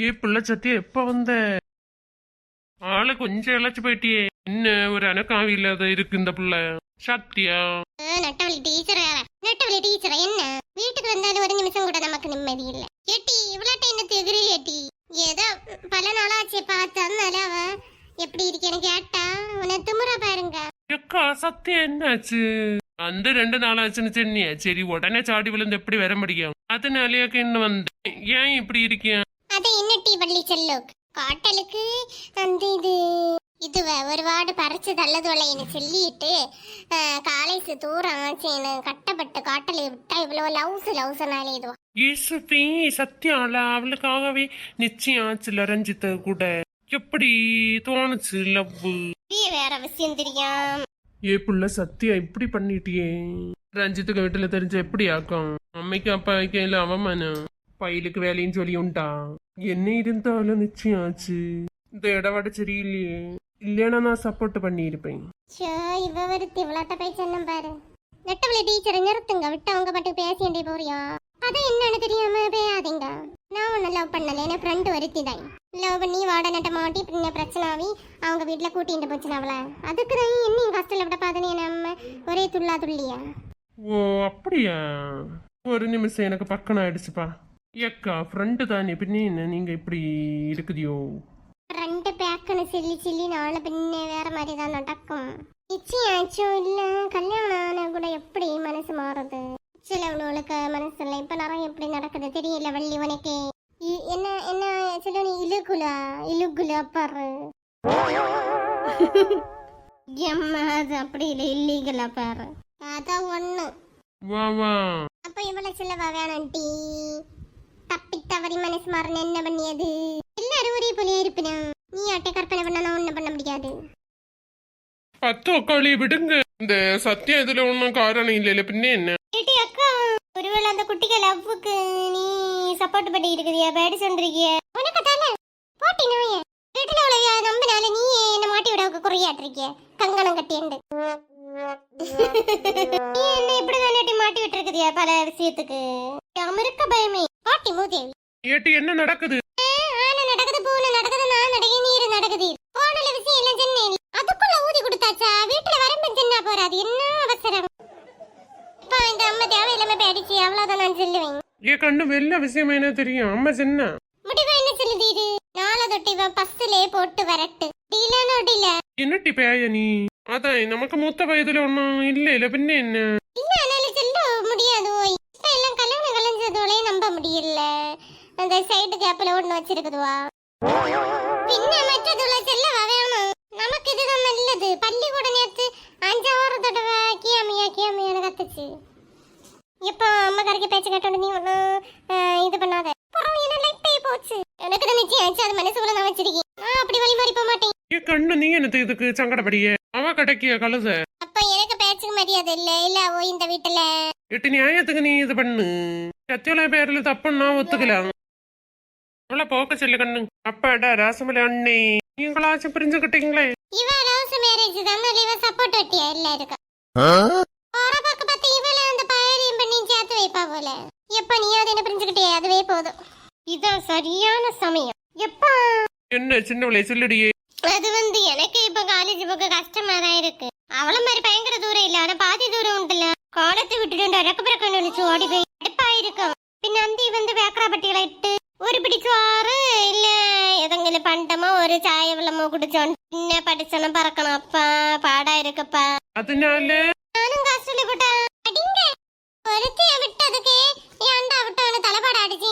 ஏ பிள்ளை சத்தியா எப்ப வந்த? ஆளை கொஞ்சம் இழைச்சு போயிட்டியே. என்ன ஒரு அனக்காவி இல்லாத இருக்கு இந்த பிள்ளை? சத்தியா நட்டவழி டீச்சர் நட்டவழி டீச்சர் என்ன? வீட்டுக்கு வந்தாலும் ஒரு நிமிஷம் கூட நமக்கு நிம்மதி இல்ல. ஏட்டி இவ்வளோட்ட என்ன திகிரி ஏட்டி? ஏதோ பல நாளாச்சு பார்த்து அதனால அவ எப்படி இருக்கேன்னு கேட்டா உன்னை திமுறா பாருங்க. எக்கா சத்தியம் என்னாச்சு? அந்த ரெண்டு நாளாச்சுன்னு சொன்னியா. சரி உடனே சாடி விழுந்து எப்படி வர முடியும்? அதனாலயாக்க இன்னும் வந்தேன் ஏன் இப்படி இருக்கேன் அது என்ன டீ வள்ளி செல்லுக் காட்டலுக்கு அந்த இது இது ஒரு வாடு பறிச்சு தள்ளதுவலைன்னு சொல்லிட்டு காலேஜ் தூரம் ஆச்சு கட்டப்பட்ட காட்டலை விட்டா இவ்வளோ லவுஸ் லவுசனாலே இதுவா. இயேசுபி சத்தியால அவளுக்காகவே நிச்சயம் ஆச்சுல ரஞ்சித் கூட. எப்படி தோணுச்சு லவ் வேற விஷயம் தெரியும். ஏ புள்ள சத்தியா இப்படி பண்ணிட்டியே? ரஞ்சித்துக்கு வீட்டுல தெரிஞ்ச எப்படி ஆக்கும்? அம்மைக்கு அப்பாவுக்கு இல்ல அவமானம். பையலுக்கு வேலையும் சொல்லி உண்டா என்ன இருந்தாலும் நிச்சயம் ஆச்சு. இந்த இடவாடு சரியில்லையே. இல்லைன்னா நான் சப்போர்ட் பண்ணியிருப்பேன். ஷோ இவ வருத்தி இவ்வளோட்ட போய் சொன்ன பாரு. நெட்டவளி டீச்சரை நிறுத்துங்க. விட்டு அவங்க பாட்டுக்கு பேசிண்டே போறியா? அது என்னன்னு தெரியாம பேயாதீங்க. நான் ஒன்னும் லவ் பண்ணல. என் ஃப்ரெண்டு வருத்தி தான் லவ் பண்ணி வாட நட்ட மாட்டி பின்ன பிரச்சனை ஆகி அவங்க வீட்டில் கூட்டிட்டு போச்சு அவள. அதுக்கு தான் என்னையும் கஷ்டம் விட பாதுன்னு நம்ம ஒரே துள்ளா துள்ளியா? ஓ அப்படியா? ஒரு நிமிஷம் எனக்கு பக்கம் ஆயிடுச்சுப்பா ஏக்கா ஃப்ரெண்டு தானே பின்ன என்ன நீங்க இப்படி இருக்குதியோ? ரெண்டு பேக்குன்னு சொல்லி சொல்லி நாளை பின்ன வேற மாதிரி தான் நடக்கும். நிச்சயாச்சும் இல்ல கல்யாணம் ஆன கூட எப்படி மனசு மாறுது? சிலவங்களுக்கு மனசு இல்லை இப்ப நிறைய எப்படி நடக்குது தெரியல வள்ளி உனக்கு. இ- என்ன என்ன சிலவனி இலுகுலா இலுகுலா பாரு. எம்மா அது அப்படி இல்லை இல்லீகலா பாரு. அதான் ஒண்ணு. வா வா. அப்ப இவ்வளவு சிலவா வேணாம் டீ தப்பி தவறி மனசு மாறணும் என்ன பண்ணியது? எல்லாரும் ஒரே போலியா இருப்பினும் நீ அட்டை கற்பனை பண்ணா ஒண்ணும் பண்ண முடியாது. பத்து உக்காளி விடுங்க. இந்த சத்தியம் இதுல ஒன்றும் காரணம் இல்லைல்ல. பின்ன என்ன? ஏட்டி அக்கா ஒருவேளை அந்த குட்டிக்கு லவ்வுக்கு நீ சப்போர்ட் பண்ணி இருக்குதியா பேடி சொல்றிய உனக்கு தானே? போட்டி நோய. வீட்டுல உள்ள நம்பினால நீ என்ன மாட்டி விட குறையாட்டிருக்கிய? கங்கணம் கட்டியண்டு. நீ என்ன இப்படி தானே மாட்டி விட்டுருக்குதியா பல விஷயத்துக்கு? அமிர்க்க பயமே. பாட்டி மூதேவி. ஏட்டி என்ன நடக்குது? ஆன நடக்குது பூன நடக்குது நான் நடக்கி நீர் நடக்குது. போனல விஷயம் எல்லாம் சொன்னேன். அதுக்குள்ள ஊதி கொடுத்தாச்சா? வீட்டுல வரம்பு சின்ன போறாது. என்ன அவசரம்? இப்ப இந்த அம்மா தேவையில்லாம பேடிச்சு அவ்வளவுதான் நான் சொல்லுவேன். ஏ கண்ணு வெள்ள விஷயம் என்ன தெரியும்? அம்மா சின்ன. முடிவா என்ன சொல்லுதீரு நாளை தொட்டு இவன் பஸ்ல போட்டு வரட்டு. டீலானோ டீல? என்னட்டி பேய நீ? அதான் நமக்கு மூத்த வயதுல ஒன்றும் இல்லைல்ல பின்ன என்ன? கலைஞ்சதோடய நம்ப முடியல. அந்த சைடு கேப்ல ஒண்ணு வச்சிருக்குதுவா. பின்ன மற்றதுல செல்லவா வேணும். நமக்கு இதுதான் நல்லது. பள்ளிக்கூட நேத்து அஞ்சாவது தடவை கியாமியா கியாமியான்னு கத்துச்சு. இப்ப அம்மாக்காரருக்கு பேச்சு கேட்டோட நீ ஒன்றும் இது பண்ணாத. அப்புறம் என்ன லைஃப் போச்சு. எனக்கு தான் நிச்சயம் ஆச்சு. அது மனசுக்குள்ள நான் வச்சிருக்கேன். நான் அப்படி வழி மாறி போக மாட்டேன். கண்ணு நீ என்னது இதுக்கு சங்கடப்படியே அவ கடைக்கிய கழுத. அப்ப எனக்கு பேச்சுக்கு மரியாதை இல்ல. இல்ல ஓ இந்த வீட்டுல. எட்டு நியாயத்துக்கு நீ இது பண்ணு. சத்தியோல பேர்ல தப்புன்னா ஒத்துக்கலாம் அவளை போக்க செல்லு கண்ணு. அப்பாடா ராசமலை அண்ணே. நீங்களாச்சும் புரிஞ்சுக்கிட்டீங்களே? இவ லவ்ஸ் மேரேஜ் தான். இவ சப்போர்ட் ஒட்டியா? இல்ல இருக்கா? போற பக்க பார்த்து இவள அந்த பயிரையும் பண்ணி சேர்த்து வைப்பா போல. எப்ப நீ அதை என்ன புரிஞ்சுக்கிட்டே? அதுவே போதும். இதான் சரியான சமயம். எப்பா? என்ன சின்ன சொல்லுடியே? அது வந்து ഇപ്പൊ കാലേജ് പോക്ക് போக അവളും വരെ ഭയങ്കര ദൂരം ഇല്ല അവിടെ പാതി ദൂരം ஆனா பாதி தூரம் உண்டுல കോളത്ത് വിട്ടിട്ടുണ്ട് ഒരക്കപ്പുറക്കം വിളിച്ചു ഓടിപ്പോയി അടുപ്പായിരിക്കും. പിന്നെ അന്തി വന്ന് വേക്കറാപ്പട്ടികളിട്ട് ഒരു പിടിച്ചോറ് ഇല്ല. ഏതെങ്കിലും പണ്ടമോ ഒരു ചായ വെള്ളമോ കുടിച്ചോണ്ട് പിന്നെ പഠിച്ചണം പറക്കണം. അപ്പാ പാടായിരിക്കപ്പാ. ഞാനും. കാസ്റ്റിൽ വിട്ടതൊക്കെ തലപാടാടിച്ച്